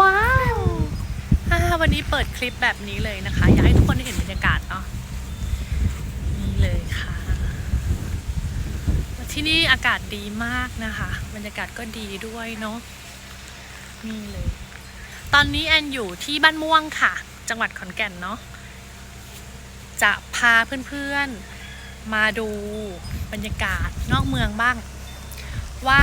ว้าวอ่าวันนี้เปิดคลิปแบบนี้เลยนะคะ อยากให้ทุกคนได้เห็นบรรยากาศเนาะนี่เลยค่ะ ที่นี่อากาศดีมากนะคะ บรรยากาศก็ดีด้วยเนาะนี่เลย ตอนนี้แอนอยู่ที่บ้านม่วงค่ะ จังหวัดขอนแก่นเนาะจะพาเพื่อนๆมาดูบรรยากาศนอกเมืองบ้าง ว่า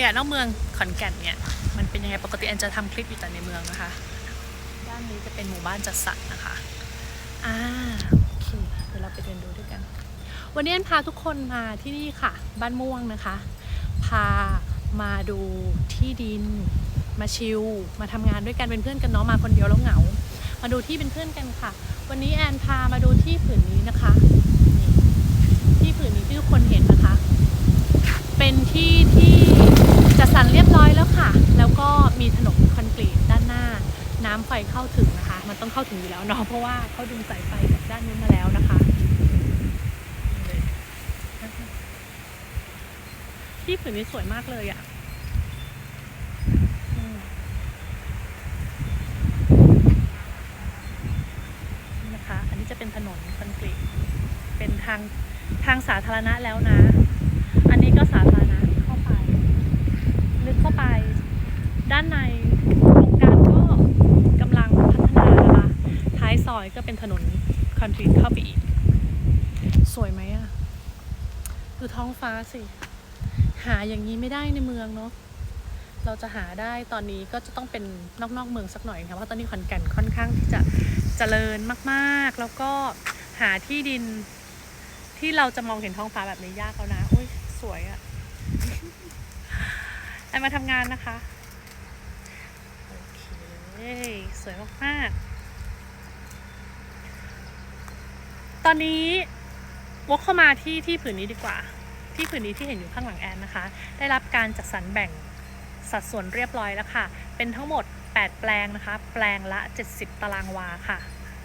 ยากาศนอกเมืองขอนแก่นเนี่ยมันเป็นยังไงปกติแอนจะทำคลิปอยู่แต่ในเมืองนะคะ ด้านนี้จะเป็นหมู่บ้านจัดสรรนะคะอ่าโอเคเดี๋ยวเราไปเดินดูด้วยกัน วันนี้แอนพาทุกคนมาที่นี่ค่ะ บ้านม่วงนะคะ พามาดูที่ดินมาชิลมาทำงานด้วยกันเป็นเพื่อนกันเนาะมาคนเดียวแล้วเหงา มาดูที่เป็นเพื่อนกันค่ะ วันนี้แอนพามาดูที่ผืนนี้นะคะนี่ที่ผืนนี้ที่ทุกคนเห็นนะคะ เป็นที่ที่จัดสรรเรียบร้อยแล้วค่ะ แล้วก็มีถนนคอนกรีตด้านหน้า น้ำไฟเข้าถึงนะคะ มันต้องเข้าถึงอยู่แล้วเนาะเพราะว่าเขาดึงสายไฟจากด้านนู้นมาแล้วนะคะ ที่ผืนนี้สวยมากเลยอะ่ะนี่นะคะ อันนี้จะเป็นถนนคอนกรีตเป็นทางทางสาธารณะแล้วนะ อันนี้ก็สาธารณะเข้าไป ลึกเข้าไปด้านในโครงการก็กำลังพัฒนานะคะ ท้ายซ อยก็เป็นถนนคอนกรีตเข้าไปอีก สวยไหมอะดูท้องฟ้าสิ หาอย่างนี้ไม่ได้ในเมืองเนาะเราจะหาได้ตอนนี้ก็จะต้องเป็นนอกๆเมืองสักหน่อยค่ะเพราะตอนนี้ขอนแก่นค่อนข้างที่จะเจริญมากๆ แล้วก็หาที่ดินที่เราจะมองเห็นท้องฟ้าแบบนี้ยากแล้วนะอุ้ยสวยอะแอนมาทำงานนะคะ โอเค สวยมากๆ ตอนนี้วกเข้ามาที่ที่ผืนนี้ดีกว่า ที่ผืนนี้ที่เห็นอยู่ข้างหลังแอนนะคะ ได้รับการจัดสรรแบ่งสัดส่วนเรียบร้อยแล้วค่ะ เป็นทั้งหมด 8 แปลงนะคะ แปลงละ 70 ตารางวาค่ะ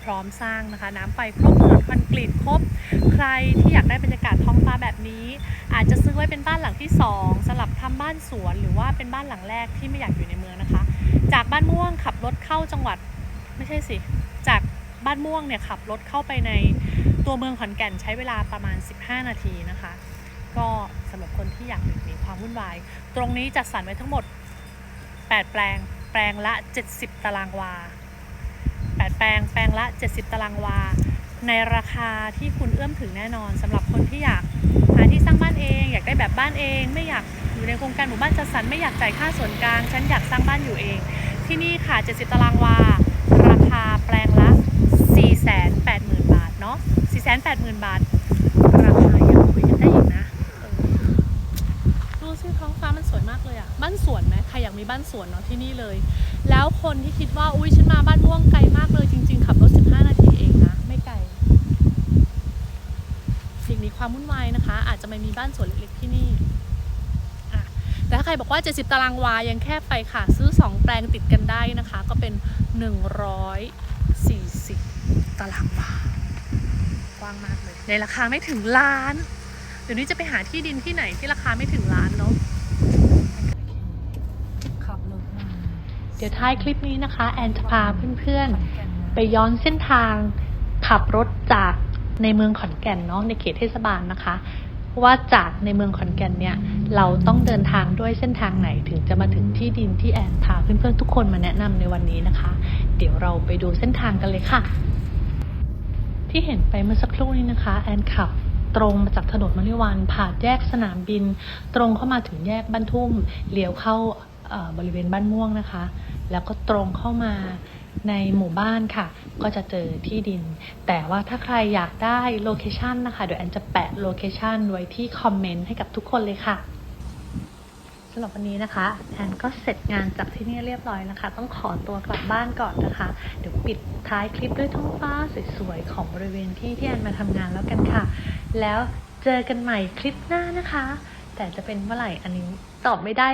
พร้อมสร้างนะคะ น้ำไฟครบถนนคอนกรีตครบ ใครที่อยากได้บรรยากาศท้องฟ้าแบบนี้ อาจจะซื้อไว้เป็นบ้านหลังที่ 2สำหรับทำบ้านสวนหรือว่าเป็นบ้านหลังแรกที่ไม่อยากอยู่ในเมืองนะคะ จากบ้านม่วงขับรถเข้าจังหวัดไม่ใช่สิ จาก บ้านม่วงเนี่ยขับรถเข้าไปในตัวเมืองขอนแก่นใช้เวลาประมาณ 15 นาทีนะคะ ก็สำหรับคนที่อยากหลีกหนีความวุ่นวาย ตรงนี้จัดสรรไว้ทั้งหมด 8 แปลง แปลงละ 70 ตารางวา 8 แปลงแปลงละ 70 ตารางวา ในราคาที่คุณเอื้อมถึงแน่นอนสำหรับคนที่อยากหาที่สร้างบ้านเอง อยากได้แบบบ้านเอง ไม่อยากอยู่ในโครงการหมู่บ้านจัดสรรไม่อยากจ่ายค่าส่วนกลางฉันอยากสร้างบ้านอยู่เอง ที่นี่ค่ะ 70 ตารางวา ราคาแปลงละ 480,000 บาทเนาะ480,000 บาท ราคายังคุยกันได้อีกนะดูสิท้องฟ้ามันสวยมากเลยอะบ้านสวนไหมใครอยากมีบ้านสวนเนาะที่นี่เลย แล้วคนที่คิดว่าอุ้ยฉันมาบ้านม่วงไกลมากเลยจริง ๆ ขับรถ 15 นาทีเองนะไม่ไกลสิ่งนี้ความวุ่นวายนะคะ อาจจะไม่มีบ้านสวนเล็กๆที่นี่แต่ถ้าใครบอกว่า 70 ตารางวายังแคบไปค่ะ ซื้อ 2 แปลงติดกันได้นะคะ ก็เป็น140 ตารางวากว้างมากเลย ในราคาไม่ถึงล้าน เดี๋ยวนี้จะไปหาที่ดินที่ไหนที่ราคาไม่ถึงล้านเนาะขับรถมาเดี๋ยวท้ายคลิปนี้นะคะ แอนจะพาเพื่อนๆ ไปย้อนเส้นทางขับรถจากในเมืองขอนแก่นเนาะในเขตเทศบาลนะคะว่าจากในเมืองขอนแก่นเนี่ยเราต้องเดินทางด้วยเส้นทางไหนถึงจะมาถึงที่ดินที่แอนพาเพื่อนๆทุกคนมาแนะนำในวันนี้นะคะ เดี๋ยวเราไปดูเส้นทางกันเลยค่ะ ที่เห็นไปเมื่อสักครู่นี้นะคะ แอนขับตรงมาจากถนนมริวันผ่านแยกสนามบิน ตรงเข้ามาถึงแยกบ้านทุ่มเลี้ยวเข้าบริเวณบ้านม่วงนะคะ แล้วก็ตรงเข้ามาในหมู่บ้านค่ะ ก็จะเจอที่ดิน แต่ว่าถ้าใครอยากได้โลเคชันนะคะเดี๋ยวแอนจะแปะโลเคชันไว้ที่คอมเมนต์ให้กับทุกคนเลยค่ะ สำหรับวันนี้นะคะแอนก็เสร็จงานจากที่นี่เรียบร้อยนะคะ ต้องขอตัวกลับบ้านก่อนนะคะ เดี๋ยวปิดท้ายคลิปด้วยท้องฟ้าสวยๆ ของบริเวณที่ที่แอนมาทำงานแล้วกันค่ะ แล้วเจอกันใหม่คลิปหน้านะคะ แต่จะเป็นเมื่อไหร่อันนี้ตอบไม่ได้